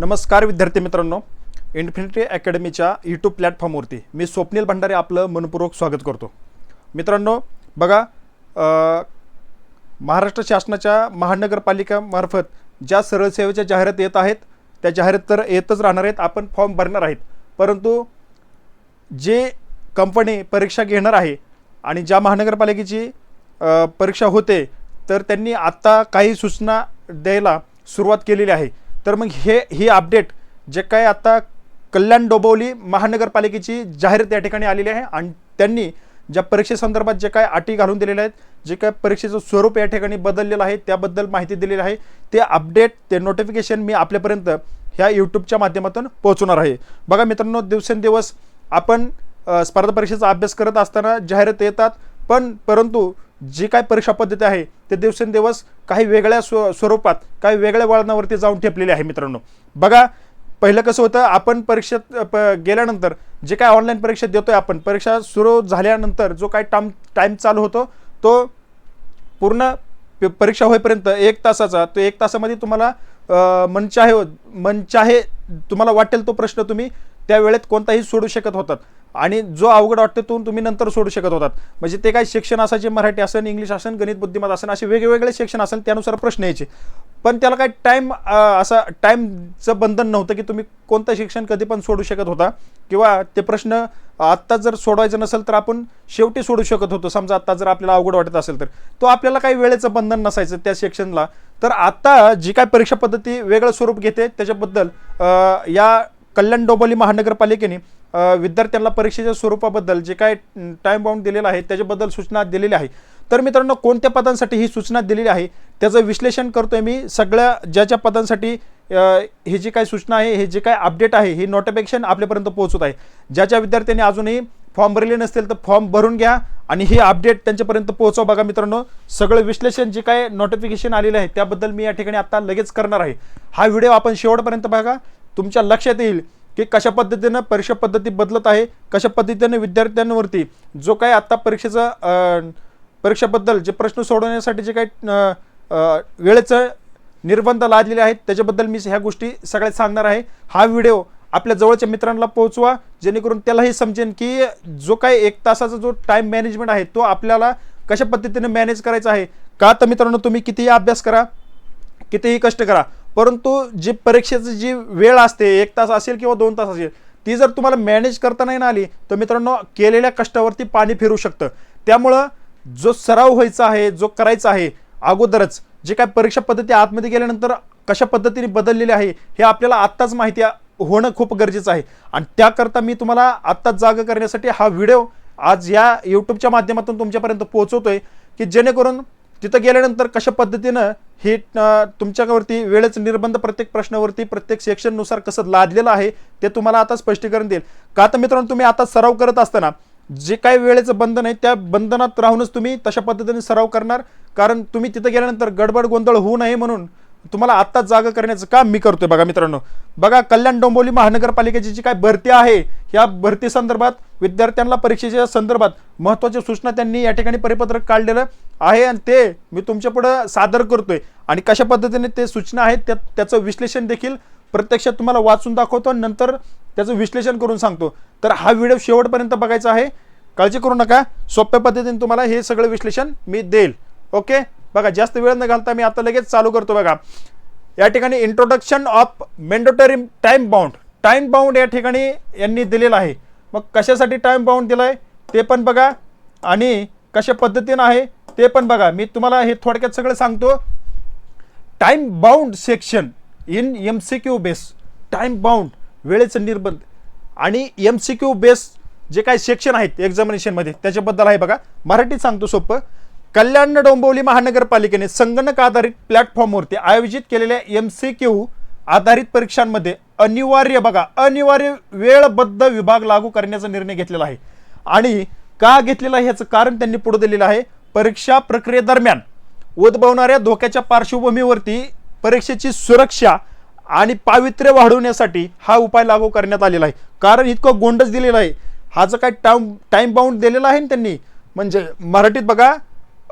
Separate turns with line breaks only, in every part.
नमस्कार विद्यार्थी मित्रांनो. इन्फिनिटी अकॅडमीच्या यूट्यूब प्लॅटफॉर्मवरती मी स्वप्नील भंडारे आपलं मनपूर्वक स्वागत करतो. मित्रांनो बघा महाराष्ट्र शासनाच्या महानगरपालिकामार्फत ज्या सरळ सेवेच्या जाहिरात येत आहेत त्या जाहिरात तर येतच राहणार आहेत आपण फॉर्म भरणार आहेत. परंतु जे कंपनी परीक्षा घेणार आहे आणि ज्या महानगरपालिकेची परीक्षा होते तर त्यांनी आत्ता काही सूचना द्यायला सुरुवात केलेली आहे. तर मग हे ही अपडेट जे काय आता कल्याण डोंबिवली महानगरपालिकेची जाहिरात या ठिकाणी आलेली आहे आणि त्यांनी ज्या परीक्षेसंदर्भात जे काय अटी घालून दिलेल्या आहेत जे काय परीक्षेचं स्वरूप या ठिकाणी बदललेलं आहे त्याबद्दल माहिती दिलेली आहे ते अपडेट ते नोटिफिकेशन मी आपल्यापर्यंत ह्या यूट्यूबच्या माध्यमातून पोहोचवणार आहे. बघा मित्रांनो दिवसेंदिवस आपण स्पर्धा परीक्षेचा अभ्यास करत असताना जाहिरात येतात पण परंतु जी काय परीक्षा पद्धती आहे ते दिवसेंदिवस काही वेगळ्या स्व स्वरूपात काही वेगळ्या वळणावरती जाऊन ठेपलेले आहे मित्रांनो. बघा पहिलं कसं होतं आपण परीक्षेत प गेल्यानंतर जे काय ऑनलाईन परीक्षा देतोय आपण परीक्षा सुरू झाल्यानंतर जो काय टाम टाईम चालू होतो तो पूर्ण परीक्षा होईपर्यंत एक तासाचा तो एक तासामध्ये तुम्हाला अ, मनचाहे मनचाहे तुम्हाला वाटेल तो प्रश्न तुम्ही त्या वेळेत कोणताही सोडू शकत होतात. आणि जो अवघड वाटतो तो तुम्ही नंतर सोडू शकत होतात. म्हणजे ते काय शिक्षण असायचे मराठी असेल इंग्लिश असेल गणित बुद्धिमत्ता असेल असे वेगवेगळे शिक्षण असेल त्यानुसार प्रश्न यायचे. पण त्याला काय टाईम असा टाईमचं बंधन नव्हतं की तुम्ही कोणतं शिक्षण कधी पण सोडू शकत होता. किंवा ते प्रश्न आत्ता जर सोडवायचं नसेल तर आपण शेवटी सोडू शकत होतो. समजा आत्ता जर आपल्याला अवघड वाटत असेल तर. तो आपल्याला काही वेळेचं बंधन नसायचं त्या सेक्शनला तर आत्ता जी काय परीक्षा पद्धती वेगळं स्वरूप घेते त्याच्याबद्दल या कल्याण डोंबिवली महानगरपालिकेने विद्यार्थ्यांना परीक्षेच्या स्वरूपाबद्दल जे काय टाईम बाउंड दिलेलं आहे त्याच्याबद्दल सूचना दिलेली आहे. तर मित्रांनो कोणत्या पदांसाठी ही सूचना दिलेली आहे त्याचं विश्लेषण करतोय मी. सगळ्या ज्या ज्या पदांसाठी हे जी काय सूचना आहे हे जे काय अपडेट आहे ही नोटिफिकेशन आपल्यापर्यंत पोहोचत आहे. ज्या ज्या विद्यार्थ्यांनी अजूनही फॉर्म भरले नसतील तर फॉर्म भरून घ्या आणि हे अपडेट त्यांच्यापर्यंत पोहोचवा बघा मित्रांनो. सगळं विश्लेषण जे काय नोटिफिकेशन आलेलं आहे त्याबद्दल मी या ठिकाणी आता लगेच करणार आहे. हा व्हिडिओ आपण शेवटपर्यंत बघा. तुमच्या लक्षात येईल की कशा पद्धतीनं परीक्षा पद्धती बदलत आहे कशा पद्धतीने विद्यार्थ्यांवरती जो काय आत्ता परीक्षेचा परीक्षेबद्दल जे प्रश्न सोडवण्यासाठी जे काही वेळेचं निर्बंध लादलेले आहेत त्याच्याबद्दल मी ह्या गोष्टी सगळ्यात सांगणार आहे. हा व्हिडिओ आपल्या जवळच्या मित्रांना पोहोचवा जेणेकरून त्यालाही समजेन की जो काही एक तासाचा जो टाईम मॅनेजमेंट आहे तो आपल्याला कशा पद्धतीने मॅनेज करायचा आहे. का तर मित्रांनो तुम्ही कितीही अभ्यास करा कितीही कष्ट करा परंतु जी परीक्षेची जी वेळ असते एक तास असेल किंवा दोन तास असेल ती जर तुम्हाला मॅनेज करता नाही ना आली तर मित्रांनो केलेल्या कष्टावरती पाणी फिरू शकतं. त्यामुळं जो सराव व्हायचा आहे जो करायचा आहे अगोदरच जे काय परीक्षा पद्धती आतमध्ये गेल्यानंतर कशा पद्धतीने बदललेली आहे हे आपल्याला आत्ताच माहिती होणं खूप गरजेचं आहे. आणि त्याकरता मी तुम्हाला आत्ताच जागा करण्यासाठी हा व्हिडिओ आज या यूट्यूबच्या माध्यमातून तुमच्यापर्यंत पोहोचवतोय की जेणेकरून तिथं गेल्यानंतर कशा पद्धतीनं हे तुमच्यावरती वेळेचं निर्बंध प्रत्येक प्रश्नावरती प्रत्येक सेक्शननुसार कसं लादलेलं आहे ते तुम्हाला आता स्पष्टीकरण देईल. का तर मित्रांनो तुम्ही आता सराव करत असताना जे काही वेळेचं बंधन आहे त्या बंधनात राहूनच तुम्ही तशा पद्धतीने सराव करणार. कारण तुम्ही तिथं गेल्यानंतर गडबड गोंधळ होऊ नये म्हणून तुम्हाला आत्ताच जागा करण्याचं काम मी करतोय बघा मित्रांनो. बघा कल्याण डोंबोली महानगरपालिकेची जी काय भरती आहे या भरती संदर्भात विद्यार्थ्यांना परीक्षेच्या संदर्भात महत्त्वाच्या सूचना त्यांनी या ठिकाणी परिपत्रक काढलेलं आहे आणि ते मी तुमच्या पुढं सादर करतोय. आणि कशा पद्धतीने ते सूचना आहेत त्या त्याचं विश्लेषण देखील प्रत्यक्षात तुम्हाला वाचून दाखवतो आणि नंतर त्याचं विश्लेषण करून सांगतो. तर हा व्हिडिओ शेवटपर्यंत बघायचा आहे. काळजी करू नका. सोप्या पद्धतीने तुम्हाला हे सगळं विश्लेषण मी देईल. ओके? बघा जास्त वेळ न घालता मी आता लगेच चालू करतो बघा. या ठिकाणी introduction of mandatory time bound time bound या ठिकाणी यांनी दिलेला आहे. मग कशासाठी टाइम बाउंड दिलाय? ते पण बघा. आणि कशा पद्धतीनं आहे ते पण बघा. मी तुम्हाला हे थोडक्यात सगळं सांगतो. Time bound section in M C Q base time bound वेळेचं निर्बंध. आणि एम सी क्यू बेस जे काही सेक्शन आहेत एक्झामिनेशनमध्ये त्याच्याबद्दल आहे बघा. मराठीत सांगतो सोपं. कल्याण डोंबिवली महानगरपालिकेने संगणक आधारित प्लॅटफॉर्मवरती आयोजित केलेल्या एम सी क्यू आधारित परीक्षांमध्ये अनिवार्य बघा अनिवार्य वेळबद्ध विभाग लागू करण्याचा निर्णय घेतलेला आहे. आणि का घेतलेला आहे ह्याचं कारण त्यांनी पुढे दिलेलं आहे. परीक्षा प्रक्रियेदरम्यान उद्भवणाऱ्या धोक्याच्या पार्श्वभूमीवरती परीक्षेची सुरक्षा आणि पावित्र्य वाढवण्यासाठी हा उपाय लागू करण्यात आलेला आहे. कारण इतकं गोंडच दिलेलं आहे. हा जो काय टाइम टाईम बाउंड दिलेला आहे ना त्यांनी म्हणजे मराठीत बघा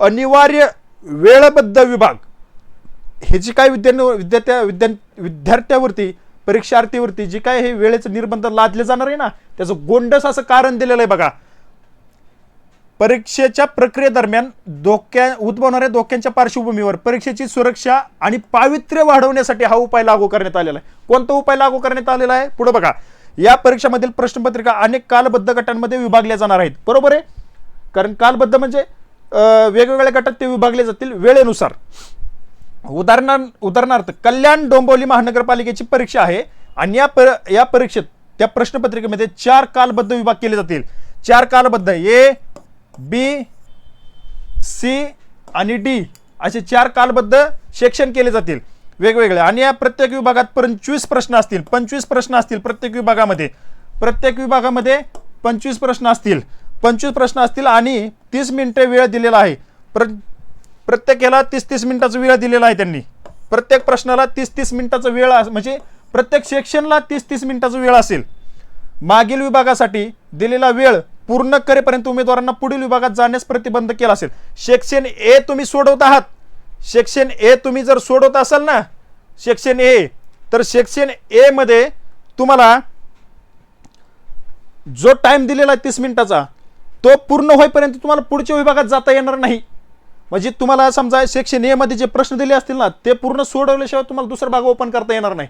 अनिवार्य वेळबद्ध विभाग. हे जी काय विद्या विद्यार्थ्या विद्या विद्यार्थ्यावरती परीक्षार्थीवरती जे काय हे वेळेचं निर्बंध लादले जाणार आहे ना त्याचं गोंडस असं कारण दिलेलं आहे बघा. परीक्षेच्या प्रक्रियेदरम्यान धोक्या उद्भवणाऱ्या धोक्यांच्या पार्श्वभूमीवर परीक्षेची सुरक्षा आणि पावित्र्य वाढवण्यासाठी हा उपाय लागू करण्यात आलेला आहे. कोणता उपाय लागू करण्यात आलेला आहे? पुढे बघा. या परीक्षामधील प्रश्नपत्रिका अनेक कालबद्ध गटांमध्ये विभागल्या जाणार आहेत. बरोबर आहे? कारण कालबद्ध म्हणजे वेगवेगळ्या गटात ते विभागले जातील वेळेनुसार. उदाहरणा उदाहरणार्थ कल्याण डोंबिवली महानगरपालिकेची परीक्षा आहे आणि या पर या परीक्षेत त्या प्रश्नपत्रिकेमध्ये चार कालबद्ध विभाग केले जातील. चार कालबद्ध ए बी सी आणि डी असे चार कालबद्ध सेक्शन केले जातील वेगवेगळे. आणि या प्रत्येक विभागात पंचवीस प्रश्न असतील पंचवीस प्रश्न असतील प्रत्येक विभागामध्ये. प्रत्येक विभागामध्ये पंचवीस प्रश्न असतील. पंचवीस प्रश्न असतील आणि तीस मिनटे वेळ दिलेला आहे. प्र प्रत्येकाला तीस तीस मिनिटाचा वेळ दिलेला आहे त्यांनी. प्रत्येक प्रश्नाला तीस तीस मिनिटाचा वेळ अस- म्हणजे प्रत्येक सेक्शनला तीस तीस मिनिटाचा वेळ असेल. मागील विभागासाठी दिलेला वेळ पूर्ण करेपर्यंत उमेदवारांना पुढील विभागात जाण्यास प्रतिबंध केला असेल. सेक्शन ए तुम्ही सोडवत आहात. सेक्शन ए तुम्ही जर सोडवत असाल ना सेक्शन ए तर सेक्शन ए मध्ये तुम्हाला जो टाइम दिलेला आहे तीस मिनिटाचा तो पूर्ण होईपर्यंत तुम्हाला पुढच्या विभागात जाता येणार नाही. म्हणजे तुम्हाला समजा सेक्शन ए जे प्रश्न दिले असतील ना ते पूर्ण सोडवल्याशिवाय तुम्हाला दुसरा भाग ओपन करता येणार नाही.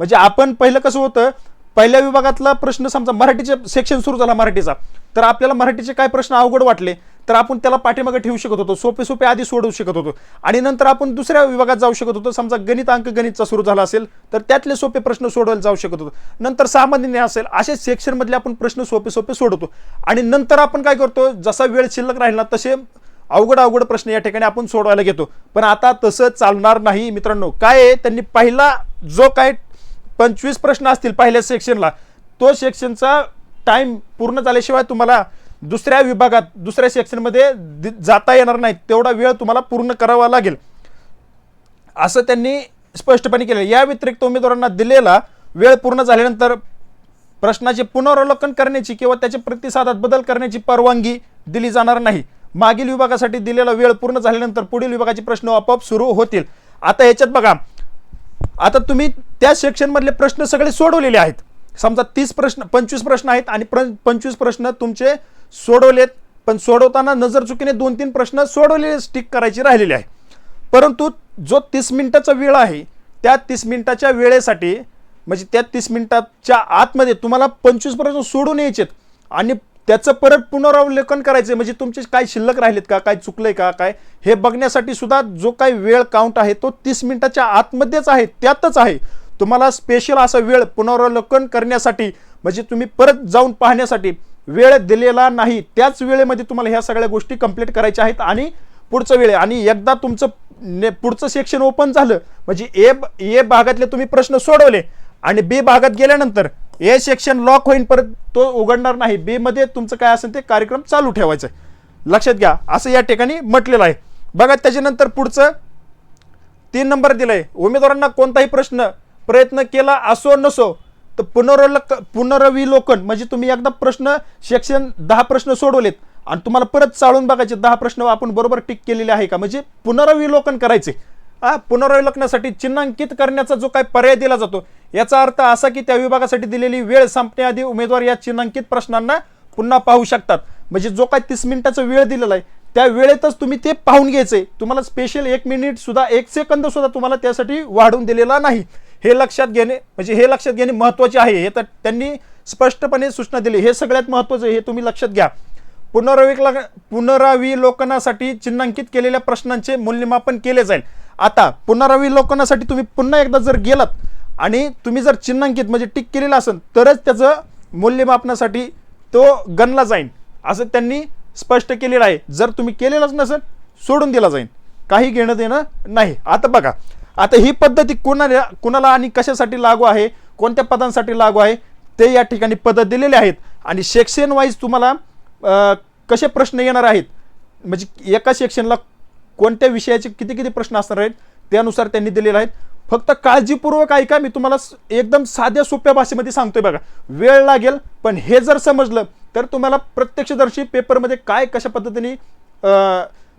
म्हणजे आपण पहिलं कसं होतं पहिल्या विभागातला प्रश्न समजा मराठीचे सेक्शन सुरू झाला मराठीचा तर आपल्याला मराठीचे काय प्रश्न अवघड वाटले? तर आपण त्याला पाठीमागे ठेवू शकत होतो. सोपे सोपे आधी सोडवू शकत होतो. आणि नंतर आपण दुसऱ्या विभागात जाऊ शकत होतो. समजा गणित अंक गणितचा सुरू झाला असेल तर त्यातले सोपे प्रश्न सोडवायला जाऊ शकत होतो. नंतर सामान्य असेल असे सेक्शनमधले आपण प्रश्न सोपे सोपे सोडवतो. आणि नंतर आपण काय करतो जसा वेळ शिल्लक राहील ना तसे अवघड अवघड प्रश्न या ठिकाणी आपण सोडवायला घेतो. पण आता तसं चालणार नाही मित्रांनो. काय आहे? त्यांनी पहिला जो काय पंचवीस प्रश्न असतील पहिल्या सेक्शनला तो सेक्शनचा टाईम पूर्ण झाल्याशिवाय तुम्हाला दुसऱ्या विभागात दुसऱ्या सेक्शनमध्ये दि- जाता येणार नाही तेवढा वेळ तुम्हाला पूर्ण करावा लागेल. असं त्यांनी स्पष्टपणे केलं. या व्यतिरिक्त उमेदवारांना दिलेला वेळ पूर्ण झाल्यानंतर प्रश्नाचे पुनरावलोकन करण्याची किंवा त्याच्या प्रतिसादात बदल करण्याची परवानगी दिली जाणार नाही. मागील विभागासाठी दिलेला वेळ पूर्ण झाल्यानंतर पुढील विभागाचे प्रश्न आपोआप सुरू होतील. आता याच्यात बघा आता तुम्ही त्या सेक्शनमधले प्रश्न सगळे सोडवलेले आहेत. समजा तीस प्रश्न पंचवीस प्रश्न आहेत आणि प्र पंचवीस प्रश्न तुमचे सोडवलेत. पण सोडवताना नजर चुकीने दोन तीन प्रश्न सोडवलेले स्टिक करायचे राहिलेले आहे. परंतु जो तीस मिनिटाचा वेळ आहे त्या तीस मिनिटाच्या वेळेसाठी म्हणजे त्या तीस मिनिटाच्या आतमध्ये तुम्हाला पंचवीस प्रश्न सोडून यायचेत. आणि त्याचं परत पुनरावलोकन करायचं म्हणजे तुमचे काय शिल्लक राहिलेत का काय चुकलं आहे का काय हे बघण्यासाठी सुद्धा जो काही वेळ काउंट आहे तो तीस मिनिटाच्या आतमध्येच आहे त्यातच आहे. तुम्हाला स्पेशल असा वेळ पुनरावलोकन करण्यासाठी म्हणजे तुम्ही परत जाऊन पाहण्यासाठी वेळ दिलेला नाही. त्याच वेळेमध्ये तुम्हाला ह्या सगळ्या गोष्टी कंप्लीट करायच्या आहेत आणि पुढचं वेळ आणि एकदा तुमचं ने पुढचं सेक्शन ओपन झालं म्हणजे ए ए भागातले तुम्ही प्रश्न सोडवले आणि बी भागात गेल्यानंतर ए सेक्शन लॉक होईन परत तो उघडणार नाही. बीमध्ये तुमचं काय असेल ते कार्यक्रम चालू ठेवायचं आहे. लक्षात घ्या असं या ठिकाणी म्हटलेलं आहे. बघा त्याच्यानंतर पुढचं तीन नंबर दिलाय. उमेदवारांना कोणताही प्रश्न प्रयत्न केला असो नसो तर पुनरवलोक पुनरविलोकन म्हणजे तुम्ही एकदा प्रश्न सेक्शन दहा प्रश्न सोडवलेत आणि तुम्हाला परत चाळून बघायचे दहा प्रश्न आपण बरोबर टिक केलेले आहे का? म्हणजे पुनरविलोकन करायचे. हा पुनर्विलोकनासाठी चिन्हांकित करण्याचा जो काही पर्याय दिला जातो याचा अर्थ असा की त्या विभागासाठी दिलेली वेळ संपण्याआधी उमेदवार या चिन्हांकित प्रश्नांना पुन्हा पाहू शकतात. म्हणजे जो काही तीस मिनिटाचा वेळ दिलेला आहे त्या वेळेतच तुम्ही ते पाहून घ्यायचे. तुम्हाला स्पेशल एक मिनिट सुद्धा एक सेकंद सुद्धा तुम्हाला त्यासाठी वाढवून दिलेला नाही. हे लक्षात घेणे म्हणजे हे लक्षात घेणे महत्त्वाचे आहे. हे तर त्यांनी स्पष्टपणे सूचना दिली. हे सगळ्यात महत्त्वाचं हे तुम्ही लक्षात घ्या. पुनराविकला पुनराविलोकनासाठी चिन्हांकित केलेल्या प्रश्नांचे मूल्यमापन केले जाईल. आता पुनराविलोकनासाठी तुम्ही पुन्हा एकदा जर गेलात आणि तुम्ही जर चिन्हांकित म्हणजे टिक केलेलं असेल तरच त्याचं मूल्यमापनासाठी तो गणला जाईल असं त्यांनी स्पष्ट केलेलं आहे. जर तुम्ही केलेलंच नसेल सोडून दिला जाईल काही घेणं देणं नाही. आता बघा आता ही पद्धती कोणाला कुणाला आणि कशासाठी लागू आहे? कोणत्या पदांसाठी लागू आहे? ते या ठिकाणी पदं दिलेले आहेत. आणि सेक्शन वाईज तुम्हाला कसे प्रश्न येणार आहेत? म्हणजे एका सेक्शनला कोणत्या विषयाचे किती किती प्रश्न असणार आहेत? त्यानुसार त्यांनी दिलेले आहेत. फक्त काळजीपूर्वक ऐका मी तुम्हाला एकदम साध्या सोप्या भाषेमध्ये सांगतोय बघा. वेळ लागेल पण हे जर समजलं तर तुम्हाला प्रत्यक्षदर्शी पेपरमध्ये काय कशा पद्धतीने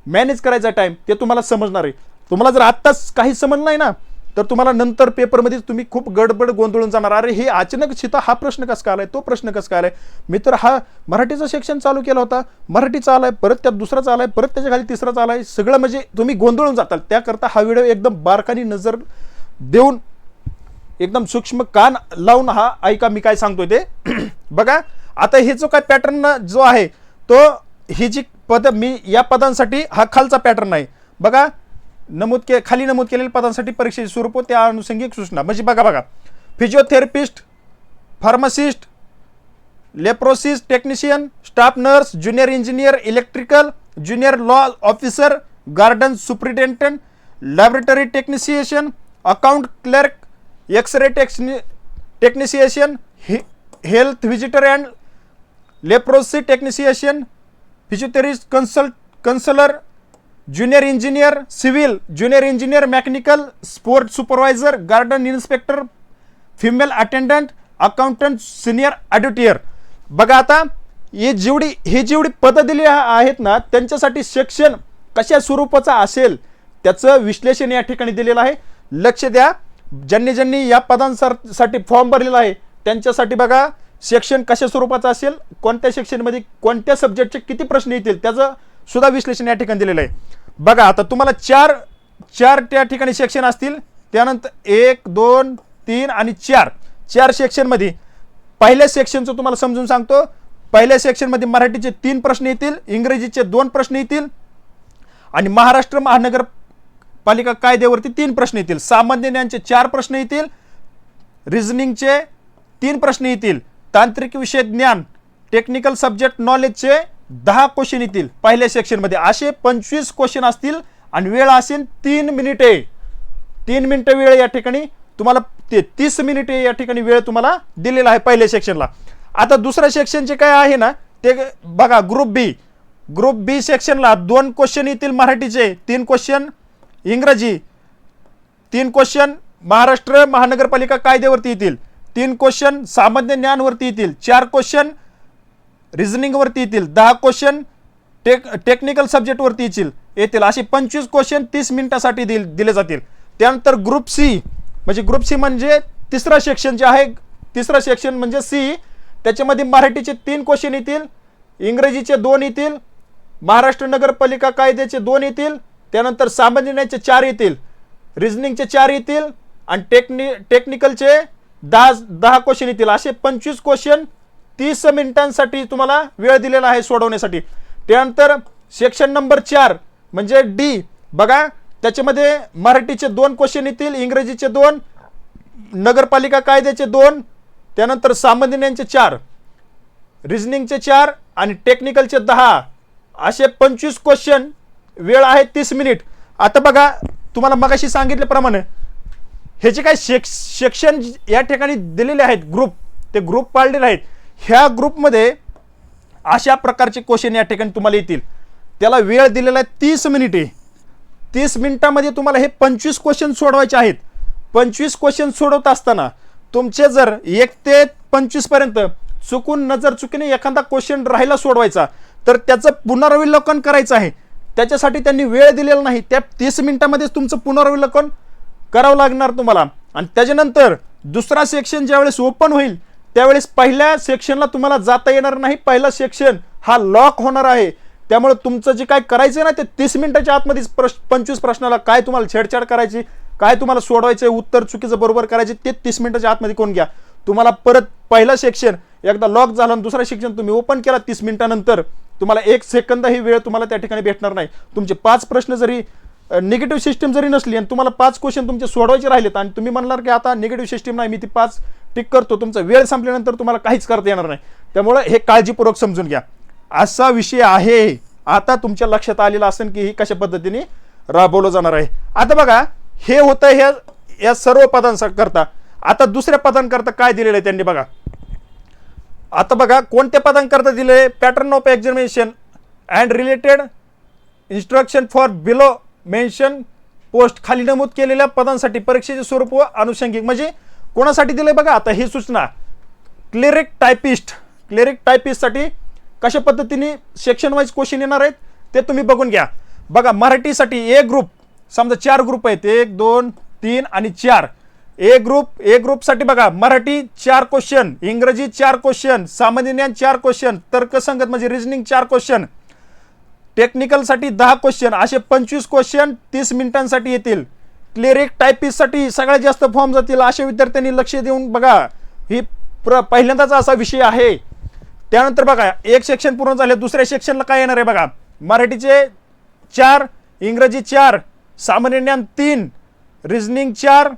मॅनेज करायचा टाईम ते तुम्हाला समजणार आहे. तुम्हाला जर आत्ताच काही समजलं नाही ना तर तुम्हाला नंतर पेपरमध्ये तुम्ही खूप गडबड गोंधळून जाणार. अरे हे अचानक सीता हा प्रश्न कसं आलाय? तो प्रश्न कसं आलाय? मी तर हा मराठीचं सेक्शन चालू केला होता. मराठीचा आलाय परत त्यात दुसराचा आलाय परत त्याच्याखाली तिसराचा आलाय सगळं म्हणजे तुम्ही गोंधळून जाताल. त्याकरता हा व्हिडिओ एकदम बारकानी नजर देऊन एकदम सूक्ष्म कान लावून हा ऐका मी काय सांगतोय ते. बघा आता हे जो काय पॅटर्न जो आहे तो ही जी पद मी या पदांसाठी हा खालचा पॅटर्न आहे बघा नमूद के खाली नमूद केलेल्या पदांसाठी परीक्षेचे स्वरूप त्या अनुषंगिक सूचना. म्हणजे बघा बघा. Physiotherapist pharmacist leprosy technician staff nurse junior engineer electrical junior law officer garden superintendent laboratory technician account clerk x-ray ray technician हे health visitor and leprosy technician physiotherapist consult counsellor junior engineer civil junior engineer mechanical sport supervisor garden inspector female attendant accountant senior auditor बघा आता हे जेवढी हे जेवढी पदं दिली आहेत ना त्यांच्यासाठी शिक्षण कशा स्वरूपाचं असेल त्याचं विश्लेषण या ठिकाणी दिलेलं आहे. लक्ष द्या ज्यांनी ज्यांनी या पदांसाठी फॉर्म भरलेला आहे त्यांच्यासाठी बघा शिक्षण कशा स्वरूपाचं असेल कोणत्या सेक्शनमध्ये कोणत्या सब्जेक्टचे किती प्रश्न येतील त्याचं सुद्धा विश्लेषण या ठिकाणी दिलेलं आहे. बघा आता तुम्हाला चार चार त्या ठिकाणी सेक्शन असतील. त्यानंतर एक दोन तीन आणि चार. चार सेक्शनमध्ये पहिल्या सेक्शनचं तुम्हाला समजून सांगतो. पहिल्या सेक्शनमध्ये मराठीचे तीन प्रश्न येतील इंग्रजीचे दोन प्रश्न येतील आणि महाराष्ट्र महानगरपालिका कायद्यावरती तीन प्रश्न येतील. सामान्य ज्ञानचे चार प्रश्न येतील रिझनिंगचे तीन प्रश्न येतील. तांत्रिक विषय ज्ञान टेक्निकल सब्जेक्ट नॉलेजचे दहा क्वेश्चन येतील. पहिल्या सेक्शनमध्ये असे पंचवीस क्वेश्चन असतील आणि वेळ असेल तीन मिनिटे. तीन मिनिटं वेळ या ठिकाणी तुम्हाला ते तीस मिनिटे या ठिकाणी वेळ तुम्हाला दिलेला आहे पहिल्या सेक्शनला आता दुसऱ्या सेक्शनचे काय आहे ना ते बघा ग्रुप बी ग्रुप बी सेक्शनला दोन क्वेश्चन येतील मराठीचे. तीन क्वेश्चन इंग्रजी. तीन क्वेश्चन महाराष्ट्र महानगरपालिका कायद्यावरती येतील. तीन क्वेश्चन सामान्य ज्ञानवरती येतील. चार क्वेश्चन रिझनिंगवरती येतील. दहा क्वेश्चन टेक टेक्निकल सब्जेक्टवरती येतील. येतील. असे पंचवीस क्वेश्चन तीस मिनिटासाठी दिल दिले जातील. त्यानंतर ग्रुप सी म्हणजे ग्रुप सी म्हणजे तिसरा सेक्शन जे आहे तिसरा सेक्शन म्हणजे सी त्याच्यामध्ये मराठीचे तीन क्वेश्चन येतील इंग्रजीचे दोन येतील महाराष्ट्र नगरपालिका कायद्याचे दोन येतील त्यानंतर सामान्य न्यायाचे चार येतील. रिझनिंगचे चार येतील आणि टेक्नि टेक्निकलचे दहा दहा क्वेश्चन येतील. असे पंचवीस क्वेश्चन तीस मिनिटांसाठी तुम्हाला वेळ दिलेला आहे सोडवण्यासाठी. त्यानंतर सेक्शन नंबर चार म्हणजे डी बघा त्याच्यामध्ये मराठीचे दोन क्वेश्चन येतील इंग्रजीचे दोन नगरपालिका कायद्याचे दोन त्यानंतर सामान्यांचे चार रिजनिंगचे चार आणि टेक्निकलचे दहा. असे पंचवीस क्वेश्चन वेळ आहे तीस मिनिट. आता बघा तुम्हाला मगाशी सांगितल्याप्रमाणे हे जे काय शेक सेक्शन या ठिकाणी दिलेले आहेत ग्रुप ते ग्रुप पाळलेले आहेत. ह्या ग्रुपमध्ये अशा प्रकारचे क्वेश्चन या ठिकाणी तुम्हाला येतील. त्याला वेळ दिलेला आहे तीस मिनिटे तीस मिनिटामध्ये तुम्हाला हे पंचवीस क्वेश्चन सोडवायचे आहेत. पंचवीस क्वेश्चन सोडवत असताना तुमचे जर एक ते पंचवीसपर्यंत चुकून नजर चुकीने एखादा क्वेश्चन राहिला सोडवायचा तर त्याचं पुनरावलोकन करायचं आहे. त्याच्यासाठी त्यांनी वेळ दिलेला नाही. त्या तीस मिनिटामध्येच तुमचं पुनरावलोकन करावं लागणार तुम्हाला. आणि त्याच्यानंतर दुसरा सेक्शन ज्यावेळेस ओपन होईल त्यावेळेस पहिल्या सेक्शनला तुम्हाला जाता येणार नाही. पहिला सेक्शन हा लॉक होणार आहे. त्यामुळे तुमचं जे काय करायचं आहे ना ते तीस मिनिटाच्या आतमध्येच प्रश पंचवीस प्रश्नाला काय तुम्हाला छेडछाड करायची काय तुम्हाला सोडवायचं उत्तर चुकीचं बरोबर करायचे ते तीस मिनिटाच्या आतमध्ये कोण घ्या. तुम्हाला परत पहिलं सेक्शन एकदा लॉक झालं आणि दुसरा सेक्शन तुम्ही ओपन केला तीस मिनिटानंतर तुम्हाला एक सेकंदही वेळ तुम्हाला त्या ठिकाणी भेटणार नाही. तुमचे पाच प्रश्न जरी निगेटिव्ह सिस्टीम जरी नसली आणि तुम्हाला पाच क्वेश्चन तुमचे सोडवायचे राहिलेत आणि तुम्ही म्हणणार की आता निगेटिव्ह सिस्टीम नाही मी ती पाच टिक करतो तुमचा वेळ संपल्यानंतर तुम्हाला काहीच करता येणार नाही. त्यामुळं हे काळजीपूर्वक समजून घ्या. असा विषय आहे. आता तुमच्या लक्षात आलेला असेल की ही कशा पद्धतीने राबवलं जाणार आहे. आता बघा हे होतं ह्या या सर्व पदांकरता. आता दुसऱ्या पदांकरता काय दिलेलं आहे त्यांनी बघा. आता बघा कोणत्या पदांकरता दिले pattern of examination and related instruction for below mention post खाली नमूद केलेल्या पदांसाठी परीक्षेचे स्वरूप व अनुषंगिक. म्हणजे कोणासाठी दिलंय बघा? आता ही सूचना. क्लेरिक टायपिस्ट क्लेरिक टायपिस्टसाठी कशा पद्धतीने सेक्शन वाईज क्वेश्चन येणार आहेत ते तुम्ही बघून घ्या. बघा मराठीसाठी ए ग्रुप समजा चार ग्रुप आहेत. एक दोन तीन आणि चार. ए ग्रुप ए ग्रुपसाठी बघा मराठी चार क्वेश्चन इंग्रजी चार क्वेश्चन सामान्य ज्ञान चार क्वेश्चन तर्कसंगत म्हणजे रिजनिंग चार क्वेश्चन टेक्निकलसाठी दहा क्वेश्चन असे पंचवीस क्वेश्चन तीस मिनिटांसाठी येतील. क्लिरिक टायपिस्टसाठी सगळ्यात जास्त फॉर्म जातील अशा विद्यार्थ्यांनी लक्ष देऊन बघा. ही प्र पहिल्यांदाच असा विषय आहे. त्यानंतर बघा एक सेक्शन पूर्ण झाले दुसऱ्या सेक्शनला काय येणार आहे बघा. मराठीचे चार इंग्रजी चार सामान्य ज्ञान तीन रिजनिंग चार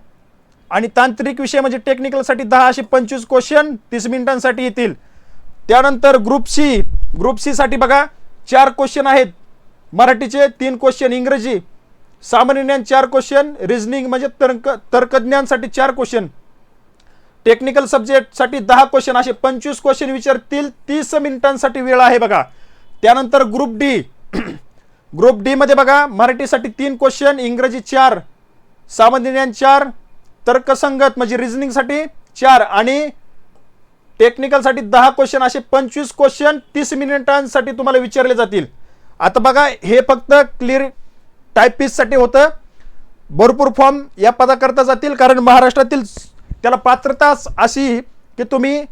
आणि तांत्रिक विषय म्हणजे टेक्निकलसाठी दहा असे पंचवीस क्वेश्चन तीस मिनिटांसाठी येतील. त्यानंतर ग्रुप सी ग्रुप सीसाठी बघा चार क्वेश्चन आहेत. मराठीचे तीन क्वेश्चन इंग्रजी सामान्य ज्ञान चार क्वेश्चन रिझनिंग म्हणजे तर्क तर्कज्ञानसाठी चार क्वेश्चन टेक्निकल सब्जेक्टसाठी दहा क्वेश्चन असे पंचवीस क्वेश्चन विचारतील तीस मिनिटांसाठी वेळ आहे बघा. त्यानंतर ग्रुप डी ग्रुप डीमध्ये बघा मराठीसाठी तीन क्वेश्चन इंग्रजी चार सामान्य ज्ञान चार तर्कसंगत म्हणजे रिझनिंगसाठी चार आणि टेक्निकलसाठी दहा क्वेश्चन असे पंचवीस क्वेश्चन तीस मिनिटांसाठी तुम्हाला विचारले जातील. आता बघा हे फक्त क्लिअर टायपिस्टसाठी होतं. भरपूर फॉर्म या पदाकरता जातील कारण महाराष्ट्रातील त्याला पात्रता अशी की तुम्ही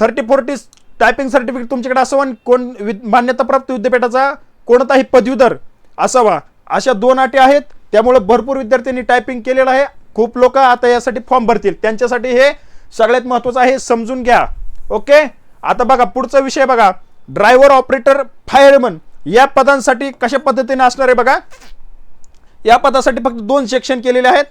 थर्टी फोर्टी टायपिंग सर्टिफिकेट तुमच्याकडे असावं कोण वि मान्यताप्राप्त विद्यापीठाचा कोणताही पदवीधर असावा. अशा दोन अटी आहेत. त्यामुळे भरपूर विद्यार्थ्यांनी टायपिंग केलेलं आहे. खूप लोक आता यासाठी फॉर्म भरतील. त्यांच्यासाठी हे सगळ्यात महत्त्वाचं आहे समजून घ्या. ओके आता बघा पुढचा विषय बघा. ड्रायव्हर ऑपरेटर फायरमन या पदांसाठी कशा पद्धतीने असणार आहे बघा? या पदासाठी फक्त दोन सेक्शन केलेले आहेत.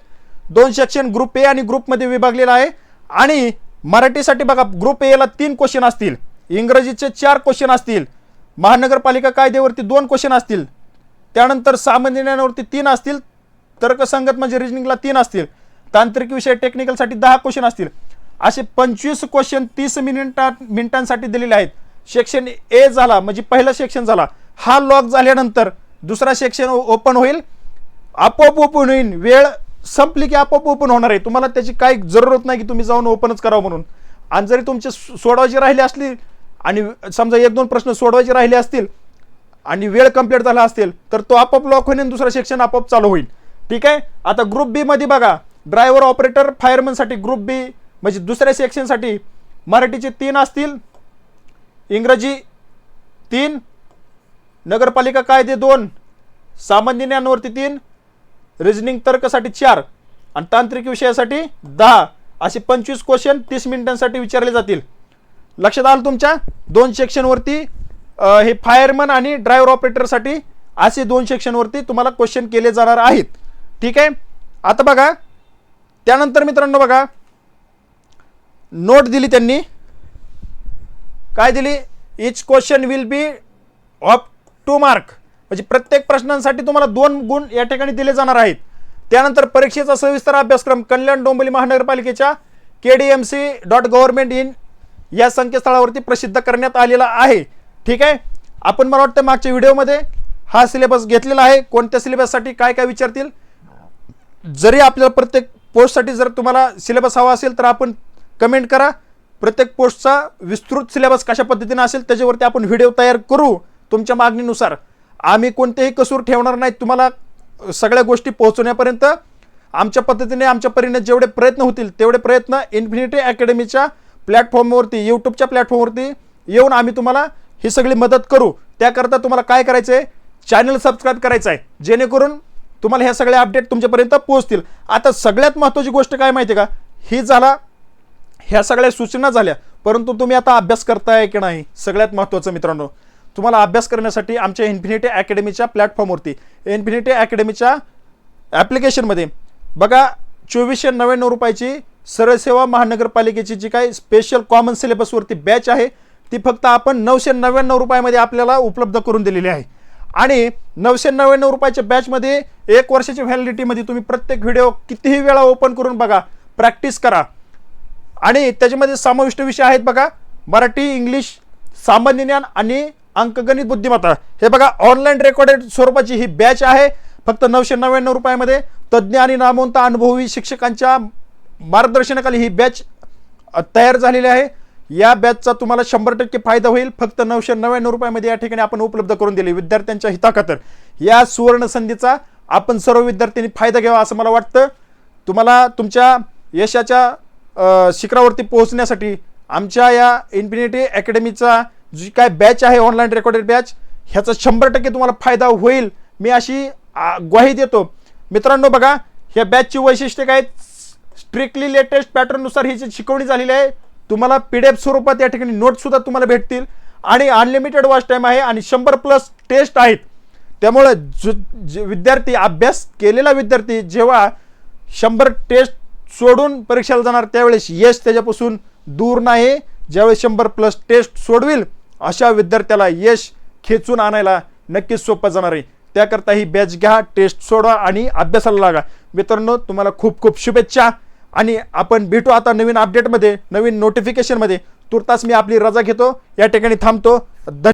दोन सेक्शन ग्रुप ए आणि ग्रुपमध्ये विभागलेला आहे. आणि मराठीसाठी बघा ग्रुप एला तीन क्वेश्चन असतील. इंग्रजीचे चार क्वेश्चन असतील. महानगरपालिका कायद्यावरती दोन क्वेश्चन असतील. त्यानंतर सामान्य ज्ञानावरती तीन असतील. तर्कसंगत म्हणजे रिजनिंगला तीन असतील. तांत्रिक विषय टेक्निकलसाठी दहा क्वेश्चन असतील. असे पंचवीस क्वेश्चन तीस मिनिटा मिनिटांसाठी दिलेले आहेत. सेक्शन ए झाला म्हणजे पहिला सेक्शन झाला. हा लॉक झाल्यानंतर दुसरा सेक्शन ओपन होईल. आपोआप ओपन होईल वेळ संपली की आपोआप ओपन होणार आहे. तुम्हाला त्याची काही जरूरत नाही की तुम्ही जाऊन ओपनच करावं म्हणून. आणि जरी तुमचे सोडवायची राहिली असली आणि समजा एक दोन प्रश्न सोडवायचे राहिले असतील आणि वेळ कंप्लीट झाला असेल तर तो आपोआप लॉक होईल आणि दुसरा सेक्शन आपोआप चालू होईल. ठीक आहे? आता ग्रुप बीमध्ये बघा. ड्रायव्हर ऑपरेटर फायरमनसाठी ग्रुप बी म्हणजे दुसऱ्या सेक्शनसाठी मराठीचे तीन असतील. इंग्रजी तीन नगरपालिका कायदे दोन सामान्य ज्ञानवरती तीन रिजनिंग तर्कसाठी चार आणि तांत्रिक विषयासाठी दहा असे पंचवीस क्वेश्चन तीस मिनिटांसाठी विचारले जातील. लक्षात आलं तुमच्या? दोन सेक्शनवरती हे फायरमन आणि ड्रायव्हर ऑपरेटरसाठी असे दोन सेक्शनवरती तुम्हाला क्वेश्चन केले जाणार आहेत. ठीक आहे? आता बघा. त्यानंतर मित्रांनो बघा. नोट दिली त्यांनी. काय दिली? Each question will be of two mark. म्हणजे प्रत्येक प्रश्नांसाठी तुम्हाला दोन गुण या ठिकाणी दिले जाणार आहेत. त्यानंतर परीक्षेचा सविस्तर अभ्यासक्रम कल्याण डोंबिवली महानगरपालिकेच्या K D M C dot government in या संकेतस्थळावरती प्रसिद्ध करण्यात आलेला आहे. ठीक आहे? आपण मला वाटतं मागच्या व्हिडिओमध्ये हा सिलेबस घेतलेला आहे. कोणत्या सिलेबससाठी काय काय विचारतील? जरी आपल्याला प्रत्येक पोस्टसाठी जर तुम्हाला सिलेबस हवा असेल तर आपण कमेंट करा. प्रत्येक पोस्टचा विस्तृत सिलेबस कशा पद्धतीने असेल त्याच्यावरती आपण व्हिडिओ तयार करू. तुमच्या मागणीनुसार. आम्ही कोणतेही कसूर ठेवणार नाही तुम्हाला सगळ्या गोष्टी पोहोचवण्यापर्यंत आमच्या पद्धतीने आमच्या परीने जेवढे प्रयत्न होतील तेवढे प्रयत्न इन्फिनिटी अकॅडमीच्या प्लॅटफॉर्मवरती यूट्यूबच्या प्लॅटफॉर्मवरती येऊन आम्ही तुम्हाला ही सगळी मदत करू. त्याकरता तुम्हाला काय करायचं आहे चॅनल सबस्क्राईब करायचं आहे जेणेकरून तुम्हाला ह्या सगळ्या अपडेट तुमच्यापर्यंत पोहोचतील. आता सगळ्यात महत्त्वाची गोष्ट काय माहिती आहे का? ही झाला ह्या सगळ्या सूचना झाल्या. परंतु तुम्ही आता अभ्यास करताय की नाही? सगळ्यात महत्त्वाचं मित्रांनो तुम्हाला अभ्यास करण्यासाठी आमच्या इन्फिनिटी अकॅडमीच्या प्लॅटफॉर्मवरती इन्फिनिटी अकॅडमीच्या ॲप्लिकेशनमध्ये बघा चोवीसशे नव्याण्णव रुपयाची सरळ सेवा महानगरपालिकेची जी काही स्पेशल कॉमन सिलेबसवरती बॅच आहे ती फक्त आपण नऊशे नव्याण्णव रुपयामध्ये आपल्याला उपलब्ध करून दिलेली आहे. आणि नऊशे नव्याण्णव रुपयाच्या बॅचमध्ये एक वर्षाच्या व्हॅलिडिटीमध्ये तुम्ही प्रत्येक व्हिडिओ कितीही वेळा ओपन करून बघा प्रॅक्टिस करा. आणि त्याच्यामध्ये समाविष्ट विषय आहेत बघा मराठी इंग्लिश सामान्य ज्ञान आणि अंकगणित बुद्धिमत्ता. हे बघा ऑनलाईन रेकॉर्डेड स्वरूपाची ही बॅच आहे. फक्त नऊशे नव्याण्णव रुपयामध्ये तज्ज्ञ आणि नामवंत अनुभवी शिक्षकांच्या मार्गदर्शनाखाली ही बॅच तयार झालेली आहे. या बॅचचा तुम्हाला शंभर टक्के फायदा होईल. फक्त नऊशे नव्याण्णव रुपयामध्ये या ठिकाणी आपण उपलब्ध करून दिली विद्यार्थ्यांच्या हिताखातर. या सुवर्ण संधीचा आपण सर्व विद्यार्थ्यांनी फायदा घ्यावा असं मला वाटतं. तुम्हाला तुमच्या यशाच्या शिखरावरती पोहोचण्यासाठी आमच्या या इन्फिनिटी अकॅडमीचा जी काय बॅच आहे ऑनलाईन रेकॉर्डेड बॅच ह्याचा शंभर टक्के तुम्हाला फायदा होईल. मी अशी ग्वाही देतो. मित्रांनो बघा ह्या बॅचची वैशिष्ट्य काय स्ट्रिक्टली लेटेस्ट पॅटर्ननुसार ही जी शिकवणी झालेली आहे. तुम्हाला पी डी एफ स्वरूपात या ठिकाणी नोट्ससुद्धा तुम्हाला भेटतील. आणि अनलिमिटेड वॉच टाईम आहे आणि शंभर प्लस टेस्ट आहेत. त्यामुळे जो विद्यार्थी अभ्यास केलेला विद्यार्थी जेव्हा शंभर टेस्ट सोडून परीक्षेला जाणार त्यावेळेस यश त्याच्यापासून दूर नाही. ज्यावेळेस शंभर प्लस टेस्ट सोडविल अशा विद्यार्थ्याला यश खेचून आणायला नक्कीच सोपं जाणार आहे. त्याकरता ही बॅच घ्या टेस्ट सोडा आणि अभ्यासाला लागा. मित्रांनो तुम्हाला खूप खूप शुभेच्छा. आणि आपण भेटू आता नवीन अपडेटमध्ये नवीन नोटिफिकेशनमध्ये तुर्तास मी आपली रजा घेतो. या ठिकाणी थांबतो. धन्यवाद.